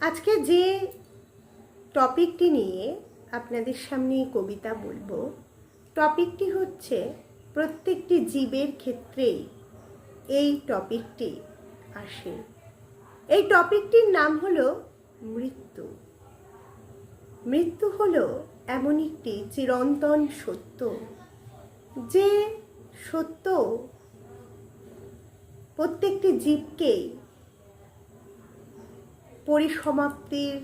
আজকে যে টপিকটি নিয়ে আপনাদের সামনে কবিতা বলব, টপিকটি হচ্ছে প্রত্যেকটি জীবের ক্ষেত্রেই এই টপিকটি আসে। এই টপিকটির নাম হলো মৃত্যু। মৃত্যু হলো এমন একটি চিরন্তন সত্য, যে সত্য প্রত্যেকটি জীবকেই পরিসমাপ্তির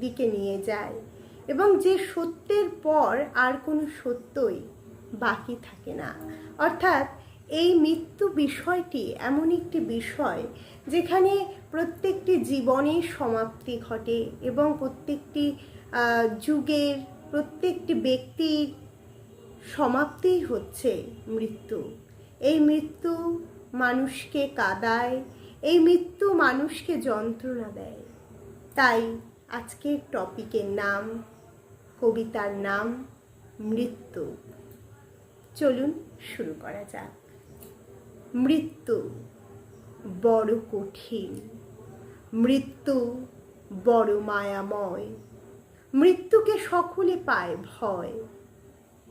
দিকে নিয়ে যায় এবং যে সত্যের পর আর কোনো সত্যই বাকি থাকে না। অর্থাৎ এই মৃত্যু বিষয়টি এমন একটি বিষয় যেখানে প্রত্যেকটি জীবনের সমাপ্তি ঘটে এবং প্রত্যেকটি যুগের প্রত্যেকটি ব্যক্তির সমাপ্তিই হচ্ছে মৃত্যু। এই মৃত্যু মানুষকে কাদায় এই মৃত্যু মানুষকে যন্ত্রণা দেয়। তাই আজকের টপিকের নাম, কবিতার নাম, মৃত্যু। চলুন শুরু করা যাক। মৃত্যু বড় কঠিন। মৃত্যু বড় মায়াময়। মৃত্যুকে সকলে পায় ভয়।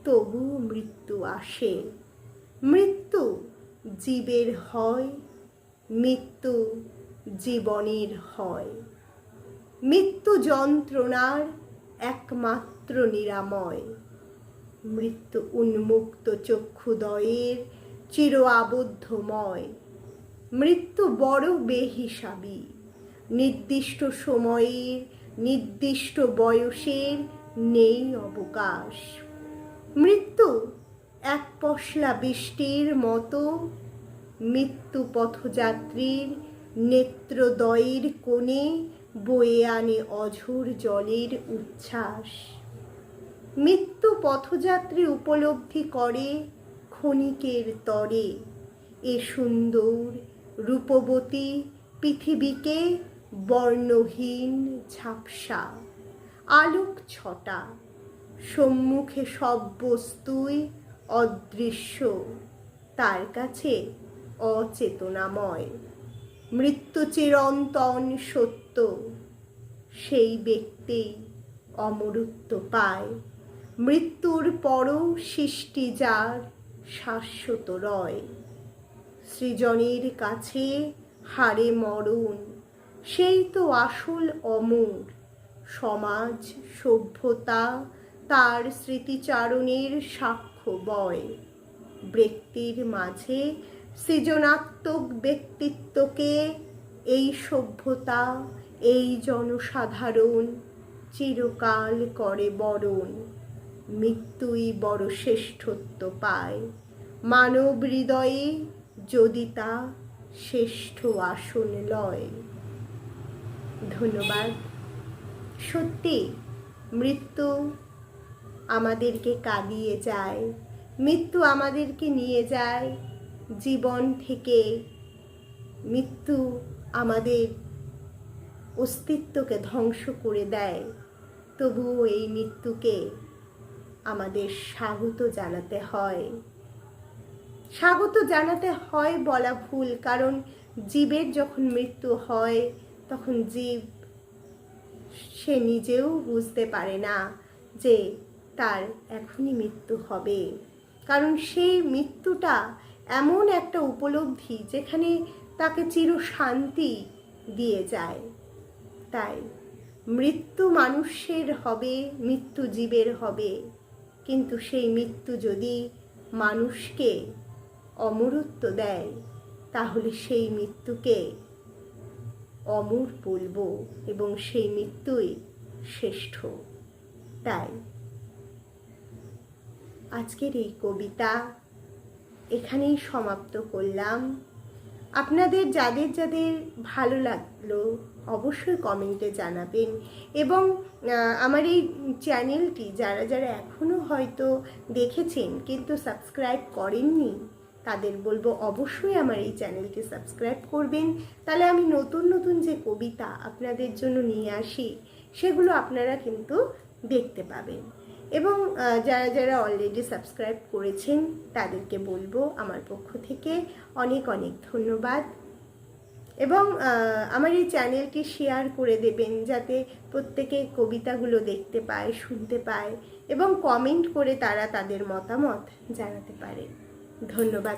তবু মৃত্যু আসে। মৃত্যু জীবের হয়। মৃত্যু জীবনের হয়। মৃত্যু যন্ত্রণার একমাত্র নিরাময়। মৃত্যু উন্মুক্ত চক্ষুদয়ের চির আবদ্ধময়। মৃত্যু বড় বেহিসাবি। নির্দিষ্ট সময়ের, নির্দিষ্ট বয়সের নেই অবকাশ। মৃত্যু এক পশলা বৃষ্টির মতো মৃত্যু পথযাত্রীর নেত্রদয়ের কোণে বয়ে আনে অঝোর জলের উচ্ছ্বাস। মৃত্যু পথযাত্রী উপলব্ধি করে ক্ষণিকের তরে এ সুন্দর রূপবতী পৃথিবীকে বর্ণহীন ঝাপসা, আলোক ছটা, সম্মুখে সব বস্তুই অদৃশ্য। তার কাছে অচেতনাময়। মৃত্যু চিরন্তন সত্য। সেই ব্যক্তি অমরত্ব পায়। মৃত্যুর পরও সৃষ্টি যার শাশ্বত রয়। সৃজনের কাছে হারে মরণ। সেই তো আসল অমর। সমাজ, সভ্যতা, তার স্মৃতিচারণের সাক্ষ্য বয়। ব্যক্তির মাঝে সৃজনাত্মক ব্যক্তিত্বকে এই সভ্যতা, এই জনসাধারণ চিরকাল করে বরণ। মৃত্যুই বড় শ্রেষ্ঠত্ব পায়। মানব হৃদয়ে যদি তা শ্রেষ্ঠ আসন লয়। ধন্যবাদ। সত্যি, মৃত্যু আমাদেরকে কাঁদিয়ে যায়। মৃত্যু আমাদেরকে নিয়ে যায়। জীবন থেকে মৃত্যু আমাদের অস্তিত্বকে ধ্বংস করে দেয়। তবুও এই মৃত্যুকে আমাদের স্বাগত জানাতে হয়। স্বাগত জানাতে হয় বলা ভুল, কারণ জীবের যখন মৃত্যু হয়, তখন জীব সে নিজেও বুঝতে পারে না যে তার এখনই মৃত্যু হবে। কারণ সেই মৃত্যুটা এমন একটা উপলব্ধি যেখানে তাকে চির শান্তি দিয়ে যায়। তাই, মৃত্যু মানুষের হবে, মৃত্যু জীবের হবে, কিন্তু সেই মৃত্যু যদি মানুষকে অমরত্ব দেয়, তাহলে সেই মৃত্যুকে অমর বলব এবং সেই মৃত্যুই শ্রেষ্ঠ। তাই, আজকের এই কবিতা এখানেই সমাপ্ত করলাম। আপনাদের যাদের যাদের ভালো লাগল অবশ্যই কমেন্টে জানাবেন এবং আমার এই চ্যানেলটি যারা যারা এখনও হয়তো দেখেছেন কিন্তু সাবস্ক্রাইব করেননি, তাদের বলব অবশ্যই আমার এই চ্যানেলটি সাবস্ক্রাইব করবেন। তাহলে আমি নতুন নতুন যে কবিতা আপনাদের জন্য নিয়ে আসি, সেগুলো আপনারা কিন্তু দেখতে পাবেন। এবং যারা যারা অলরেডি সাবস্ক্রাইব করেছেন, তাদেরকে বলব আমার পক্ষ থেকে অনেক অনেক ধন্যবাদ। এবং আমার এই চ্যানেলটি শেয়ার করে দেবেন যাতে প্রত্যেকে কবিতাগুলো দেখতে পায়, শুনতে পায় এবং কমেন্ট করে তারা তাদের মতামত জানাতে পারে। ধন্যবাদ।